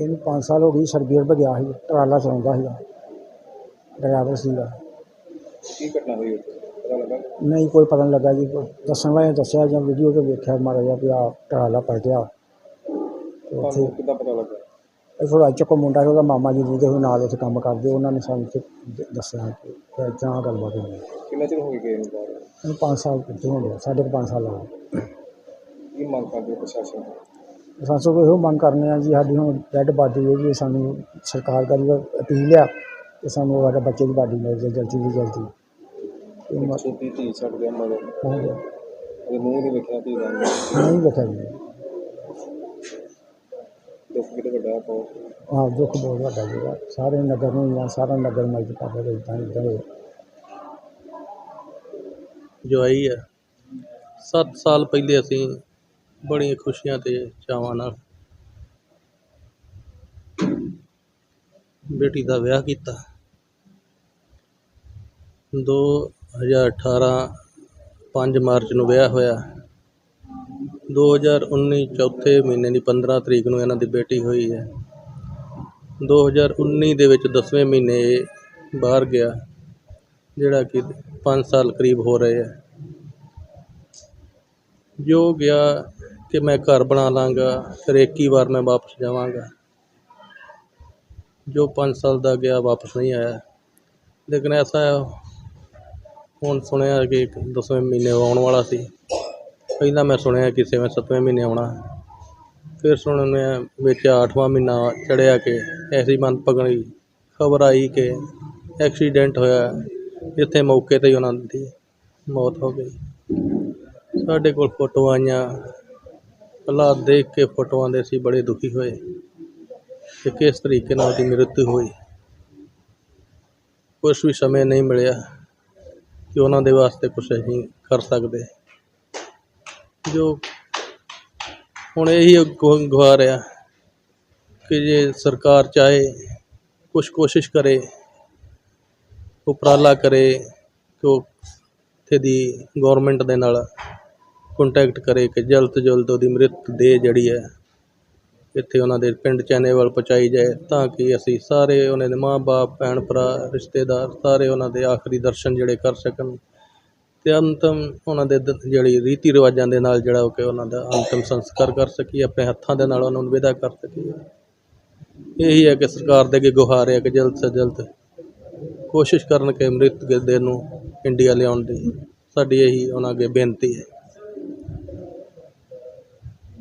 ਇਹਨੂੰ 5 ਸਾਲ ਹੋ ਗਏ ਸਰਬੀਅਰ ਗਿਆ ਸੀ ਟਰਾਲਾ ਚਲਾਉਂਦਾ ਸੀਗਾ ਡਰਾਈਵਰ ਸੀਗਾ। ਕੀ ਘਟਨਾ ਹੋਈ ਉੱਥੇ? ਪਤਾ ਲੱਗਾ? ਨਹੀਂ ਕੋਈ ਪਤਾ ਨਹੀਂ ਲੱਗਾ ਜੀ ਦੱਸਣ ਵਾਲੇ ਨੇ ਦੱਸਿਆ ਜਾਂ ਵੀਡੀਓ ਤੇ ਵੇਖਿਆ ਮਾੜਾ ਜਿਹਾ ਵੀ ਆ ਟਰਾਲਾ ਪਲਟਿਆ। ਤੇ ਉੱਥੇ ਤੁਹਾਨੂੰ ਕਿੱਦਾਂ ਪਤਾ ਲੱਗਾ? ਇਹ ਥੋੜਾ ਚੱਕੋ ਮੁੰਡਾ ਸੀ ਉਹਦਾ ਮਾਮਾ ਜੀ ਦੇ ਉਹ ਨਾਲ ਉੱਥੇ ਕੰਮ ਕਰਦੇ ਉਹਨਾਂ ਨੇ ਸਾਨੂੰ ਤੇ ਦ- ਦੱਸਿਆ ਕਿ ਇਦਾਂ ਗੱਲਬਾਤ ਹੋਈ। ਹੈ। ਕਿੰਨਾ ਚਿਰ ਹੋ ਗਿਆ ਗਏ ਨੂੰ ਬਾਹਰ? ਇਹਨੂੰ 5 ਸਾਲ ਕਿੱਥੇ ਹੋ ਗਏ ਸਾਢੇ ਕੁ ਪੰਜ ਸਾਲ ਹੋ ਗਏ। ਕੀ ਮੰਗ ਕਰਦੇ ਹੋ ਪ੍ਰਸ਼ਾਸਨ ਤੋਂ? ਸਾਨੂੰ ਕੋਈ ਇਹੋ ਮੰਗ ਕਰਨੇ ਆ ਜੀ ਸਾਡੀ ਹੁਣ ਡੈਡ ਬਾਡੀ ਹੈ ਜੀ ਸਾਨੂੰ ਸਰਕਾਰ ਦਾ ਵੀ ਅਪੀਲ ਆ ਕਿ ਸਾਨੂੰ ਸਾਡੇ ਬੱਚੇ ਦੀ ਬਾਡੀ ਮਿਲ ਜਾਏ ਜਲਦੀ ਤੋਂ ਜਲਦੀ। ਇਹ ਇੱਕ ਮ- ਛੋਟੀ ਧੀ ਛੱਡ ਗਿਆ ਮਗਰ? ਹੋ ਗਿਆ। ਉਹਦੇ ਮੂੰਹ ਨਹੀਂ ਵੇਖਿਆ ਧੀ ਦਾ? ਨਹੀਂ ਵੇਖਿਆ ਜੀ। ਦੁੱਖ ਕਿਤੇ ਵੱਡਾ ਪਾਉ ਹਾਂ ਦੁੱਖ ਬਹੁਤ ਵੱਡਾ ਜੀਗਾ ਸਾਰੇ ਨਗਰ ਨੂੰ ਜਾਂ ਸਾਰਾ ਨਗਰ ਮਜਦ ਪਾਪਾ ਦੇ ਇਦਾਂ ਇਦਾਂ ਹੋਇਆ। ਜੋ ਆਈ ਹੈ 7 ਸਾਲ ਪਹਿਲੇ ਅਸੀਂ ਬੜੀਆਂ ਖੁਸ਼ੀਆਂ ਅਤੇ ਚਾਵਾਂ ਨਾਲ ਬੇਟੀ ਦਾ ਵਿਆਹ ਕੀਤਾ। 2018 5 ਮਾਰਚ ਨੂੰ ਵਿਆਹ ਹੋਇਆ। 2019 ਚੌਥੇ ਮਹੀਨੇ ਦੀ 15 ਤਰੀਕ ਨੂੰ ਇਹਨਾਂ ਦੀ ਬੇਟੀ ਹੋਈ ਹੈ। 2019 ਦੇ ਵਿੱਚ 10ਵੇਂ ਮਹੀਨੇ ਇਹ ਬਾਹਰ ਗਿਆ, ਜਿਹੜਾ ਕਿ 5 ਸਾਲ ਕਰੀਬ ਹੋ ਰਹੇ ਹੈ। ਜੋ ਗਿਆ ਕਿ ਮੈਂ ਘਰ ਬਣਾ ਲਾਂਗਾ ਫਿਰ ਇੱਕ ਹੀ ਵਾਰ ਮੈਂ ਵਾਪਸ ਜਾਵਾਂਗਾ। ਜੋ 5 ਸਾਲ ਦਾ ਗਿਆ ਵਾਪਸ ਨਹੀਂ ਆਇਆ। ਲੇਕਿਨ ਐਸਾ ਹੈ, ਹੁਣ ਸੁਣਿਆ ਕਿ ਇੱਕ ਦਸਵੇਂ ਮਹੀਨੇ ਆਉਣ ਵਾਲਾ ਸੀ। ਪਹਿਲਾਂ ਮੈਂ ਸੁਣਿਆ ਕਿ ਛੇਵੇਂ ਸੱਤਵੇਂ ਮਹੀਨੇ ਆਉਣਾ। ਫਿਰ ਸੁਣਿਆ ਵਿੱਚ ਅੱਠਵਾਂ ਮਹੀਨਾ ਚੜਿਆ ਕਿ ਐਸੀ ਮਨ ਪਗਣੀ ਖਬਰ ਆਈ ਕਿ ਐਕਸੀਡੈਂਟ ਹੋਇਆ ਜਿੱਥੇ ਮੌਕੇ ਤੇ ਹੀ ਉਹਨਾਂ ਦੀ ਮੌਤ ਹੋ ਗਈ। ਸਾਡੇ ਕੋਲ ਫੋਟੋਆਂ ਆਈਆਂ। ਹਾਲਾਤ ਦੇਖ ਕੇ ਫੋਟੋਆਂ ਦੇ ਅਸੀਂ ਬੜੇ ਦੁਖੀ ਹੋਏ। ਕਿ ਕਿਸ ਤਰੀਕੇ ਨਾਲ ਉਹਦੀ ਮ੍ਰਿਤੂ ਹੋਈ। ਕੁਛ ਵੀ ਸਮੇਂ ਨਹੀਂ ਮਿਲਿਆ ਕਿ ਉਹਨਾਂ ਦੇ ਵਾਸਤੇ ਕੁਛ ਅਸੀਂ ਕਰ ਸਕਦੇ। ਜੋ ਹੁਣ ਇਹੀ ਗੁ- ਗੁਹਾਰ ਆ ਕਿ ਜੇ ਸਰਕਾਰ ਚਾਹੇ, ਕੁਛ ਕੋਸ਼ਿਸ਼ ਕਰੇ, ਉਪਰਾਲਾ ਕਰੇ ਕਿ ਉਹ ਇੱਥੇ ਦੀ ਗੌਰਮੈਂਟ ਦੇ ਨਾਲ ਕੰਟੈਕਟ ਕਰੇ ਕਿ ਜਲਦ ਤੋਂ ਜਲਦ ਉਹਦੀ ਮ੍ਰਿਤ ਦੇਹ ਜਿਹੜੀ ਹੈ, ਇੱਥੇ ਉਹਨਾਂ ਦੇ ਪਿੰਡ ਚੈਨੇਵਲ ਪਹੁੰਚਾਈ ਜਾਏ ਤਾਂ ਕਿ ਅਸੀਂ ਸਾਰੇ ਉਹਨਾਂ ਦੇ ਮਾਂ-ਬਾਪ ਭੈਣ ਭਰਾ, ਰਿਸ਼ਤੇਦਾਰ ਸਾਰੇ ਉਹਨਾਂ ਦੇ ਆਖਰੀ ਦਰਸ਼ਨ ਜਿਹੜੇ ਕਰ ਸਕਣ ਅਤੇ ਅੰਤਮ ਉਹਨਾਂ ਦੇ ਦ- ਜਿਹੜੀ ਰੀਤੀ ਰਿਵਾਜਾਂ ਦੇ ਨਾਲ ਜਿਹੜਾ ਉਹ ਕਿ ਉਹਨਾਂ ਦਾ ਅੰਤਮ ਸੰਸਕਾਰ ਕਰ ਸਕੀਏ, ਆਪਣੇ ਹੱਥਾਂ ਦੇ ਨਾਲ ਉਹਨਾਂ ਨੂੰ ਵਿਦਾ ਕਰ ਸਕੀਏ। ਇਹੀ ਹੈ ਕਿ ਸਰਕਾਰ ਦੇ ਅੱਗੇ ਗੁਹਾਰ ਹੈ ਕਿ ਜਲਦ ਤੋਂ ਜਲਦ ਕੋਸ਼ਿਸ਼ ਕਰਨ ਕਿ ਮ੍ਰਿਤ ਦੇ ਨੂੰ ਇੰਡੀਆ ਲਿਆਉਣ ਦੀ ਸਾਡੀ ਇਹੀ ਉਹਨਾਂ ਅੱਗੇ ਬੇਨਤੀ ਹੈ।